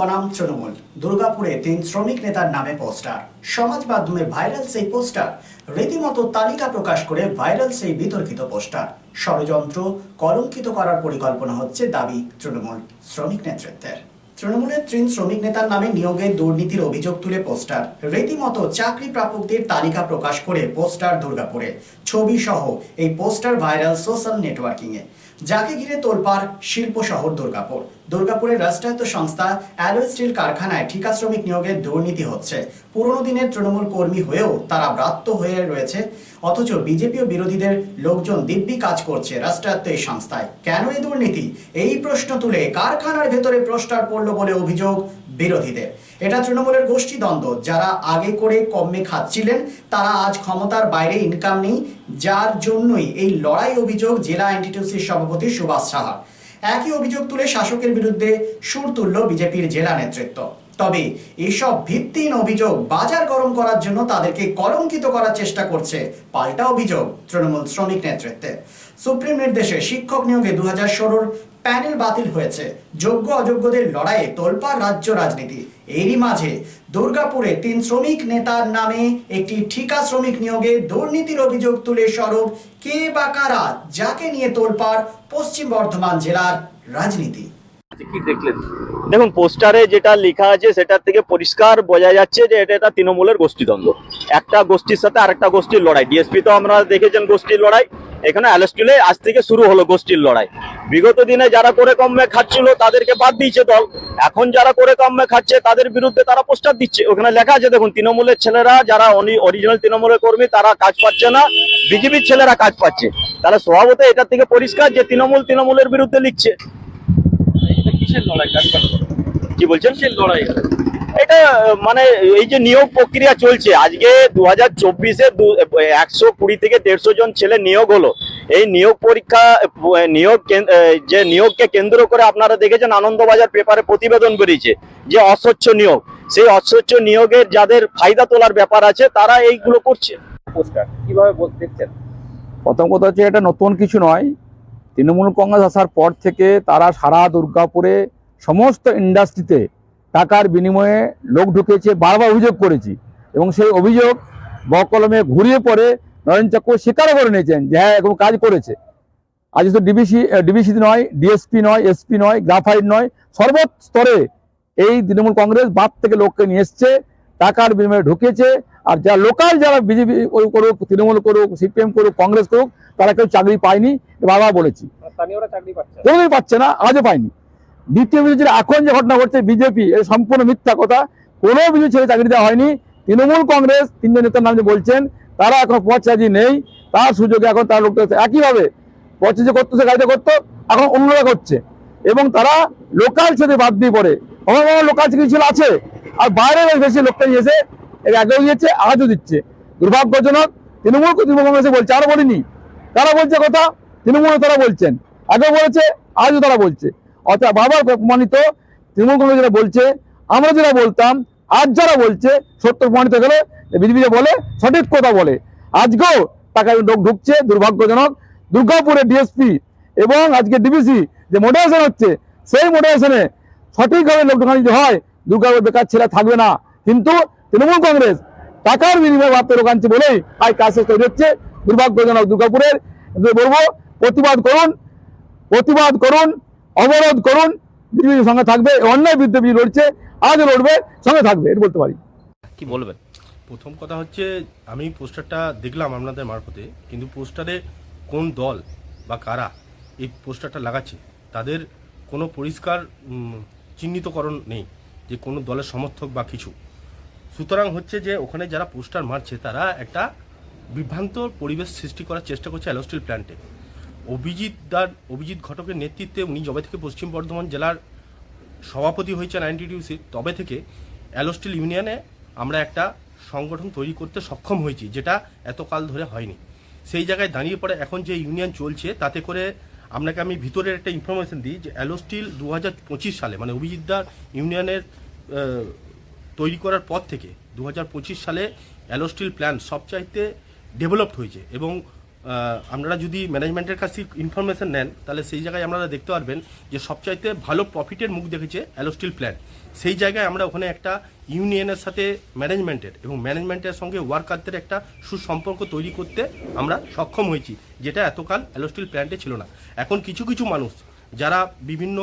বনাম তৃণমূল। দুর্গাপুরে তিন শ্রমিক নেতার নামে পোস্টার। সমাজ মাধ্যমে ভাইরাল সেই পোস্টার। রীতিমতো তালিকা প্রকাশ করে ভাইরাল সেই বিতর্কিত পোস্টার। ষড়যন্ত্র কলঙ্কিত করার পরিকল্পনা হচ্ছে দাবি তৃণমূল শ্রমিক নেতৃত্বের। তৃণমূলের তিন শ্রমিক নেতার নামে নিয়োগে দুর্নীতির অভিযোগ তুলে পোস্টার। রীতিমতো চাকরি প্রাপকদের তালিকা প্রকাশ করে পোস্টার দুর্গাপুরে। ছবি সহ এই পোস্টার ভাইরাল সোশ্যাল নেটওয়ার্কিং এ যাকে ঘিরে তোলপাড় শিল্প শহর দুর্গাপুর। দুর্গাপুরের রাষ্ট্রায়ত্ত সংস্থা অ্যালোয় স্টিল কারখানায় ঠিকা শ্রমিক নিয়োগের দুর্নীতি হচ্ছে। পুরনো দিনের তৃণমূল কর্মী হয়েও তারা ব্রাত্য হয়ে রয়েছে। অথচ বিজেপি ও বিরোধীদের লোকজন দিব্যি কাজ করছে রাষ্ট্রায়ত্ত এই সংস্থায়। কেন এই দুর্নীতি? এই প্রশ্ন তুলে কারখানার ভেতরে পোস্টার পড়ল বলে অভিযোগ বিরোধীদের। এটা তৃণমূলের গোষ্ঠী দ্বন্দ্ব। যারা আগে করে কমে খাচ্ছিলেন, তারা আজ ক্ষমতার বাইরে ইনকাম নেই। যার জন্যই এই লড়াই অভিযোগ জেলা এনটিটিউসির সভাপতি সুভাষ সাহা একই অভিযোগ তুলে শাসকের বিরুদ্ধে সুর তুলল বিজেপির জেলা নেতৃত্ব। তবে এসব ভিত্তিহীন অভিযোগ বাজার গরম করার জন্য তাদেরকে কলঙ্কিত করার চেষ্টা করছে পাল্টা অভিযোগ তৃণমূল শ্রমিক নেতৃত্বে। সুপ্রিম নির্দেশে শিক্ষক নিয়োগে দু হাজার ষোলোর প্যানেল বাতিল হয়েছে। যোগ্য অযোগ্যদের লড়াইয়ে তোলপাড় রাজ্য রাজনীতি। এরই মাঝে দুর্গাপুরে তিন শ্রমিক নেতার নামে একটি ঠিকা শ্রমিক নিয়োগে দুর্নীতির অভিযোগ তুলে সরব কে বা কারা যাকে নিয়ে তোলপাড় পশ্চিম বর্ধমান জেলার রাজনীতি। কি দেখলেন? দেখুন পোস্টারে যেটা লেখা আছে সেটার থেকে পরিষ্কার বোঝা যাচ্ছে যে এটা একটা তৃণমূলের গোষ্ঠীদ্বন্দ্ব। একটা গোষ্ঠীর সাথে আরেকটা গোষ্ঠীর লড়াই। ডিএসপি তো আমরা দেখেছেন গোষ্ঠীর লড়াই। এখানে অ্যালেস্টিলে আজ থেকে শুরু হলো গোষ্ঠীর লড়াই। বিগত দিনে যারা করে কমে খাচ্ছিল তাদেরকে বাদ দিয়েছে দল। এখন যারা করে কমে খাচ্ছে তাদের বিরুদ্ধে তারা পোস্টার দিচ্ছে। ওখানে লেখা আছে দেখুন তৃণমূলের ছেলেরা যারা অরিজিনাল তৃণমূলের কর্মী তারা কাজ পাচ্ছে না। বিজেপির ছেলেরা কাজ পাচ্ছে। তাহলে স্বভাবত এটার থেকে পরিষ্কার যে তৃণমূল তৃণমূলের বিরুদ্ধে লিখছে। কি বলছেন? লড়াই এটা? মানে এই যে নিয়োগ প্রক্রিয়া চলছে আজকে দু হাজার চব্বিশে একশো কুড়ি থেকে দেড়শো জন ছেলে নিয়োগ হলো। এই নিয়োগ পরীক্ষা নিয়োগ কেন- যে নিয়োগকে কেন্দ্র করে আপনারা দেখেছেন আনন্দবাজার পেপারে প্রতিবেদন বেরিয়েছে যে অস্বচ্ছ নিয়োগ। সেই অস্বচ্ছ নিয়োগের যাদের ফায়দা তোলার ব্যাপার আছে তারা এইগুলো করছে। পোস্টার কীভাবে দেখছেন? প্রথম কথা হচ্ছে এটা নতুন কিছু নয়। তৃণমূল কংগ্রেস আসার পর থেকে তারা সারা দুর্গাপুরে সমস্ত ইন্ডাস্ট্রিতে টাকার বিনিময়ে লোক ঢুকেছে বারবার অভিযোগ করেছি। এবং সেই অভিযোগ বকলমে ঘুরিয়ে পড়ে নরেন চক্র স্বীকারও করে নিয়েছেন যে হ্যাঁ এরকম কাজ করেছে। আজ তো ডিবিসি ডিবিসি নয় ডিএসপি নয় এসপি নয় গ্রাফাইট নয় সর্বস্তরে এই তৃণমূল কংগ্রেস বাদ থেকে লোককে নিয়ে এসছে টাকার বিনিময়ে ঢুকেছে আর যারা লোকাল যারা বিজেপি করুক তৃণমূল করুক সিপিএম করুক কংগ্রেস করুক তারা কেউ চাকরি পায়নি বারবার বলেছি। কোনোদিন পাচ্ছে না আজও পায়নি। দ্বিতীয় বিষয় যেটা এখন যে ঘটনা ঘটছে, বিজেপি, এর সম্পূর্ণ মিথ্যা কথা। কোনো বিজেপি ছেলে চাকরি দেওয়া হয়নি। তৃণমূল কংগ্রেস, তিনজন নেতার নাম যে বলছেন, তারা এখন পচাজি নেই। তার সুযোগে এখন তারা লোক একইভাবে পচাজি করতো সে গাড়িতে করতো, এখন অন্যরা করছে। এবং তারা লোকাল ছেলে বাদ দিয়ে পড়ে। আমার আমার লোকাল ছিল, আছে। আর বাইরে বেশি লোকটা নিয়েছে, এর আগেও দিয়েছে আজও দিচ্ছে। দুর্ভাগ্যজনক, তৃণমূল তৃণমূল কংগ্রেসে বলছে আরও বলিনি। তারা বলছে কথা তৃণমূল তারা বলছেন। আগেও বলেছে, আজও তারা বলছে। অর্থাৎ বাবার প্রমাণিত, তৃণমূল কংগ্রেস যেটা বলছে, আমরা যারা বলতাম, আজ যারা বলছে, সত্য প্রমাণিত গেলে বিজেপি বলে, সঠিক কথা বলে। আজকেও টাকা লোক ঢুকছে দুর্ভাগ্যজনক। দুর্গাপুরে ডিএসপি এবং আজকে ডিবিসি যে মোটিভেশন হচ্ছে, সেই মোটিভেশনে সঠিকভাবে লোক ঢোকানো যদি হয় দুর্গাপুর বেকার ছেলে থাকবে না। কিন্তু তৃণমূল কংগ্রেস টাকার বিনিময়ে ভাবতে আনছে বলেই আজ কাজ শেষ তৈরি হচ্ছে দুর্ভাগ্যজনক দুর্গাপুরের বলব, প্রতিবাদ করুন প্রতিবাদ করুন অবরোধ করুন বিজেপির সঙ্গে থাকবে অন্যায় বিরুদ্ধে বিজেপি লড়ছে আজও লড়বে সঙ্গে থাকবে এটা বলতে পারি। কি বলবেন? প্রথম কথা হচ্ছে আমি পোস্টারটা দেখলাম আপনাদের মারফতে কিন্তু পোস্টারে কোন দল বা কারা এই পোস্টারটা লাগাচ্ছে তাদের কোনো পরিষ্কার চিহ্নিতকরণ নেই যে কোনো দলের সমর্থক বা কিছু। সুতরাং হচ্ছে যে ওখানে যারা পোস্টার মারছে তারা একটা বিভ্রান্ত পরিবেশ সৃষ্টি করার চেষ্টা করছে অ্যালোস্টিল প্ল্যান্টে। অভিজিৎ দার, অভিজিৎ ঘটকের নেতৃত্বে উনি যবে থেকে পশ্চিম বর্ধমান জেলার সভাপতি হয়েছেন আইনটিডিউসির তবে থেকে অ্যালোস্টিল ইউনিয়নে আমরা একটা সংগঠন তৈরি করতে সক্ষম হয়েছি, যেটা এতকাল ধরে হয়নি। সেই জায়গায় দাঁড়িয়ে পড়ে এখন যে ইউনিয়ন চলছে, তাতে করে আপনাকে আমি ভিতরের একটা ইনফরমেশন দিই যে অ্যালোস্টিল দু হাজার পঁচিশ সালে মানে অভিজিৎদার ইউনিয়নের তৈরি করার পর থেকে দু হাজার পঁচিশ সালে অ্যালোস্টিল প্ল্যান সবচাইতে ডেভেলপড হয়েছে এবং আপনারা যদি ম্যানেজমেন্টের কাছ থেকে ইনফরমেশন নেন, তাহলে সেই জায়গায় আপনারা দেখতে পারবেন যে সবচাইতে ভালো প্রফিটের মুখ দেখেছে অ্যালোস্টিল প্ল্যান সেই জায়গায় আমরা ওখানে একটা ইউনিয়নের সাথে ম্যানেজমেন্টের এবং ম্যানেজমেন্টের সঙ্গে ওয়ার্কারদের একটা সুসম্পর্ক তৈরি করতে আমরা সক্ষম হয়েছি, যেটা এতকাল অ্যালোস্টিল প্ল্যান্টে ছিল না। এখন কিছু কিছু মানুষ যারা বিভিন্ন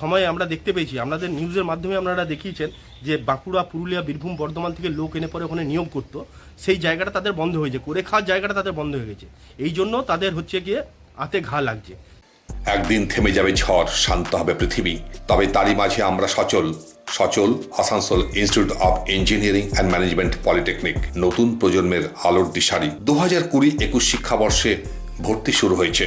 সময়ে আমরা দেখতে পেয়েছি আপনাদের নিউজের মাধ্যমে আপনারা দেখিয়েছেন যে বাঁকুড়া, পুরুলিয়া, বীরভূম বর্ধমান থেকে লোক এনে পরে ওখানে নিয়োগ করতো, সেই জায়গাটা তাদের বন্ধ হয়েছে করে খাওয়ার জায়গাটা তাদের বন্ধ হয়ে গেছে। এই জন্য তাদের হচ্ছে গিয়ে আতে ঘা লাগছে। একদিন থেমে যাবে ঝড়, শান্ত হবে পৃথিবী। তবে তারই মাঝে আমরা সচল। সচল Asansol institute of engineering and management polytechnic নতুন প্রজন্মের আলোর দিশারি। দু হাজার কুড়ি একুশ শিক্ষাবর্ষে ভর্তি শুরু হয়েছে।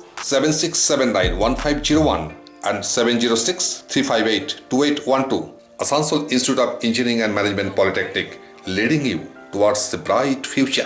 707679 and 706 358 2812. Asansol Institute of Engineering and Management Polytechnic, leading you towards the bright future.